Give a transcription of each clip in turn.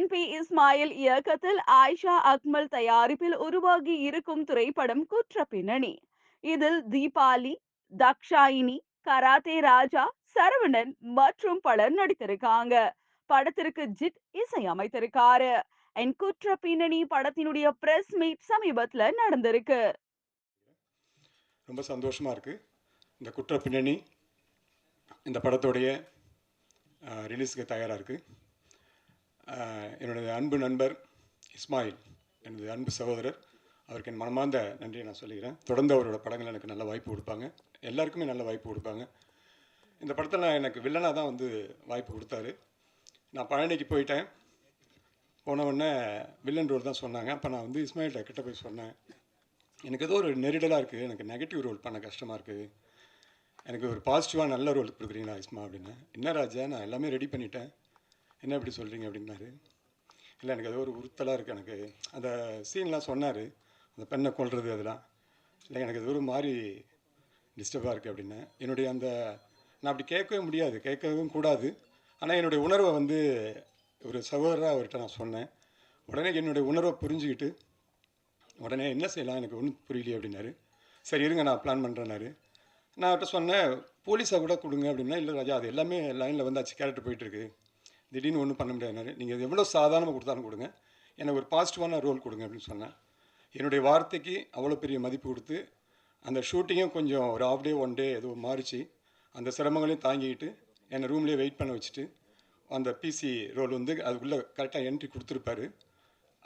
N P Ismail இயக்கத்தில் ஆயிஷா அக்மல் தயாரிப்பில் உருவாகி இருக்கும் திரைப்படம் குற்ற பின்னணி இதில் தீபாலி தக்ஷாயினி கராத்தே ராஜா சரவணன் மற்றும் பலர் நடித்திருக்காங்க. படத்திற்கு ஜித் இசை அமைத்திருக்காரு. என் குற்ற பின்னணி படத்தினுடைய பிரஸ் மீட் சமீபத்துல நடந்திருக்கு. ரொம்ப சந்தோஷமா இருக்கு. இந்த குற்ற பின்னணி இந்த படத்துடைய ரிலீஸ்க்கு தயாராக இருக்குது என்னுடைய அன்பு நண்பர் இஸ்மாயில் எனது அன்பு சகோதரர். அவருக்கு என் மனமார்ந்த நன்றியை நான் சொல்லிக்கிறேன். தொடர்ந்து அவரோட படங்கள் எனக்கு நல்ல வாய்ப்பு கொடுப்பாங்க. எல்லாருக்குமே நல்ல வாய்ப்பு கொடுப்பாங்க. இந்த படத்தில் நான் எனக்கு வில்லனாக தான் வந்து வாய்ப்பு கொடுத்தாரு. நான் பழனிக்கு போயிட்டேன். போன உடனே வில்லன் ரோல் தான் சொன்னாங்க. அப்போ நான் வந்து இஸ்மாயில்கிட்ட கிட்ட போய் சொன்னேன். எனக்கு ஏதோ ஒரு நெரிடலாக இருக்குது எனக்கு நெகட்டிவ் ரோல் பண்ண கஷ்டமாக இருக்குது எனக்கு ஒரு பாசிட்டிவாக நல்ல ரோல் கொடுக்குறீங்களா இஸ்மா அப்படின்னு. என்ன ராஜா நான் எல்லாமே ரெடி பண்ணிட்டேன். என்ன இப்படி சொல்கிறீங்க அப்படின்னாரு. இல்லை எனக்கு அது ஒரு உறுத்தலாக இருக்குது எனக்கு அந்த சீன்லாம் சொன்னார். அந்த பெண்ணை கொள்வது அதெல்லாம். இல்லை எனக்கு அது ஒரு மாதிரி டிஸ்டர்பாக இருக்குது அப்படின்னு. என்னுடைய அந்த நான் அப்படி கேட்கவே முடியாது. கேட்கவும் கூடாது. ஆனால் என்னுடைய உணர்வை வந்து ஒரு சகோதராக அவர்கிட்ட நான் சொன்னேன். உடனே என்னுடைய உணர்வை புரிஞ்சுக்கிட்டு உடனே என்ன செய்யலாம்? எனக்கு ஒன்றும் புரியலையே அப்படின்னாரு. சரி இருங்க நான் பிளான் பண்ணுறேன்னாரு நான் அவர்கிட்ட சொன்னேன் போலீஸாக கூட கொடுங்க அப்படின்னா இல்லை ராஜா அது எல்லாமே லைனில் வந்தாச்சு. கேரக்டர் போயிட்டுருக்கு திடீர்னு ஒன்றும் பண்ண முடியாது. நீங்கள் எவ்வளோ சாதாரணமாக கொடுத்தாலும் கொடுங்க. எனக்கு ஒரு பாசிட்டிவான ரோல் கொடுங்க அப்படின்னு சொன்னேன் என்னுடைய வார்த்தைக்கு அவ்வளோ பெரிய மதிப்பு கொடுத்து அந்த ஷூட்டிங்கும் கொஞ்சம் ஒரு ஆஃப் டே ஒன் டே ஏதோ மாறிச்சு. அந்த சிரமங்களையும் தாங்கிக்கிட்டு என்னை ரூம்லேயே வெயிட் பண்ண வச்சுட்டு அந்த பிசி ரோல் வந்து அதுக்குள்ளே கரெக்டாக என்ட்ரி கொடுத்துருப்பாரு.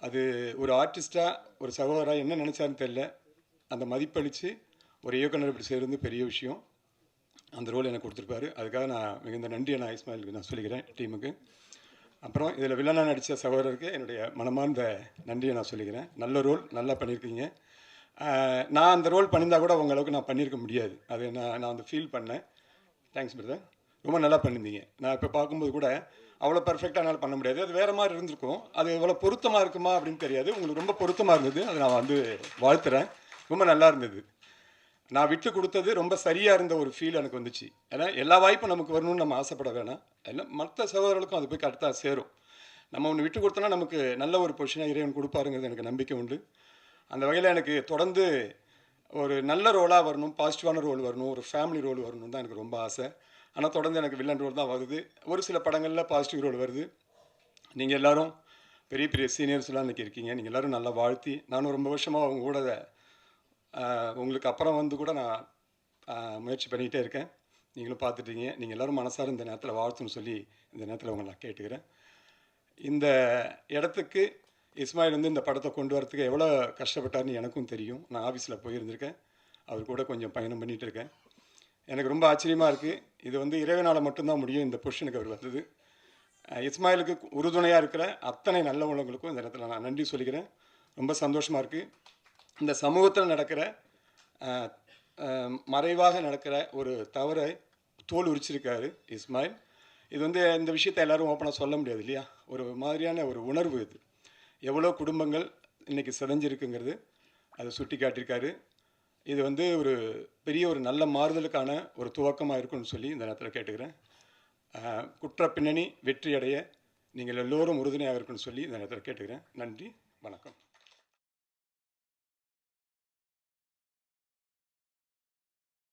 அது ஒரு ஆர்டிஸ்ட்டாக ஒரு சகோதராக என்ன நினச்சாருன்னு தெரில அந்த மதிப்பளித்து ஒரு இயக்குனர் இப்படி செய்கிறது பெரிய விஷயம். அந்த ரோல் எனக்கு கொடுத்துருப்பாரு. அதுக்காக நான் மிகுந்த நன்றியை நான் இஸ்மாயிலுக்கு நான் சொல்லிக்கிறேன் டீமுக்கு. அப்புறம் இதில் வில்லனாக நடித்த சகோதரருக்கு என்னுடைய மனமார்ந்த நன்றியை நான் சொல்லிக்கிறேன். நல்ல ரோல் நல்லா பண்ணியிருக்கீங்க. நான் அந்த ரோல் பண்ணியிருந்தா கூட உங்கள் அளவுக்கு நான் பண்ணியிருக்க முடியாது. அது நான் நான் வந்து ஃபீல் பண்ணேன். தேங்க்ஸ் பிரதர் ரொம்ப நல்லா பண்ணியிருந்தீங்க. நான் இப்போ பார்க்கும்போது கூட அவ்வளோ பர்ஃபெக்டாக என்னால் பண்ண முடியாது. அது வேறு மாதிரி இருந்திருக்கும். அது எவ்வளோ பொருத்தமாக இருக்குமா அப்படின்னு தெரியாது. உங்களுக்கு ரொம்ப பொருத்தமாக இருந்தது. அதை நான் வந்து வாழ்த்துறேன். ரொம்ப நல்லா இருந்தது. நான் விட்டு கொடுத்தது ரொம்ப சரியாக இருந்த ஒரு ஃபீல் எனக்கு வந்துச்சு. ஏன்னா எல்லா வாய்ப்பும் நமக்கு வரணும்னு நம்ம ஆசைப்பட வேணாம். எல்லாம் மற்ற சகோதரர்களுக்கும் அது போய் கரெக்டாக சேரும். நம்ம ஒன்று விட்டு கொடுத்தோன்னா நமக்கு நல்ல ஒரு பொசிஷனாக இறைவன் கொடுப்பாருங்கிறது எனக்கு நம்பிக்கை உண்டு. அந்த வகையில் எனக்கு தொடர்ந்து ஒரு நல்ல ரோலாக வரணும் பாசிட்டிவான ரோல் வரணும் ஒரு ஃபேமிலி ரோல் வரணும் தான் எனக்கு ரொம்ப ஆசை. ஆனால் தொடர்ந்து எனக்கு வில்லன் ரோல் தான் வருது. ஒரு சில படங்களில் பாசிட்டிவ் ரோல் வருது. நீங்கள் எல்லோரும் பெரிய பெரிய சீனியர்ஸ்லாம் இன்றைக்கி இருக்கீங்க. நீங்கள் எல்லாரும் நல்லா வாழ்த்தி நானும் ரொம்ப வருஷமாக அவங்க கூட உங்களுக்கு அப்புறம் வந்து கூட நான் முயற்சி பண்ணிக்கிட்டே இருக்கேன். நீங்களும் பார்த்துட்டீங்க. நீங்கள் எல்லோரும் மனசார இந்த நேரத்தில் வாழ்த்துன்னு சொல்லி இந்த நேரத்தில் உங்களை நான் கேட்டுக்கிறேன். இந்த இடத்துக்கு இஸ்மாயில் வந்து இந்த படத்தை கொண்டு வரத்துக்கு எவ்வளோ கஷ்டப்பட்டார்னு எனக்கும் தெரியும். நான் ஆஃபீஸில் போயிருந்திருக்கேன். அவர் கூட கொஞ்சம் பயணம் பண்ணிகிட்டு இருக்கேன். எனக்கு ரொம்ப ஆச்சரியமாக இருக்குது இது வந்து இறைவனால் மட்டும்தான் முடியும் இந்த பொஷனுக்கு அவர் வந்தது. இஸ்மாயிலுக்கு உறுதுணையாக இருக்கிற அத்தனை நல்ல உள்ளவங்களுக்கும் இந்த இடத்துல நான் நன்றி சொல்லிக்கிறேன். ரொம்ப சந்தோஷமாக இருக்குது இந்த சமூகத்தில் நடக்கிற மறைவாக நடக்கிற ஒரு தவறை தோல் உரிச்சிருக்காரு இஸ்மாயில். இது வந்து இந்த விஷயத்தை எல்லாரும் ஓப்பனாக சொல்ல முடியாது இல்லையா? ஒரு மாதிரியான ஒரு உணர்வு இது. எவ்வளோ குடும்பங்கள் இன்றைக்கி சிதைஞ்சிருக்குங்கிறது அதை சுட்டி காட்டியிருக்காரு. இது வந்து ஒரு பெரிய ஒரு நல்ல மாறுதலுக்கான ஒரு துவக்கமாக இருக்கும்னு சொல்லி இந்த நேரத்தில் கேட்டுக்கிறேன். குற்ற பின்னணி வெற்றி அடைய நீங்கள் எல்லோரும் உறுதுணையாக இருக்குன்னு சொல்லி இந்த நேரத்தில் கேட்டுக்கிறேன். நன்றி வணக்கம்.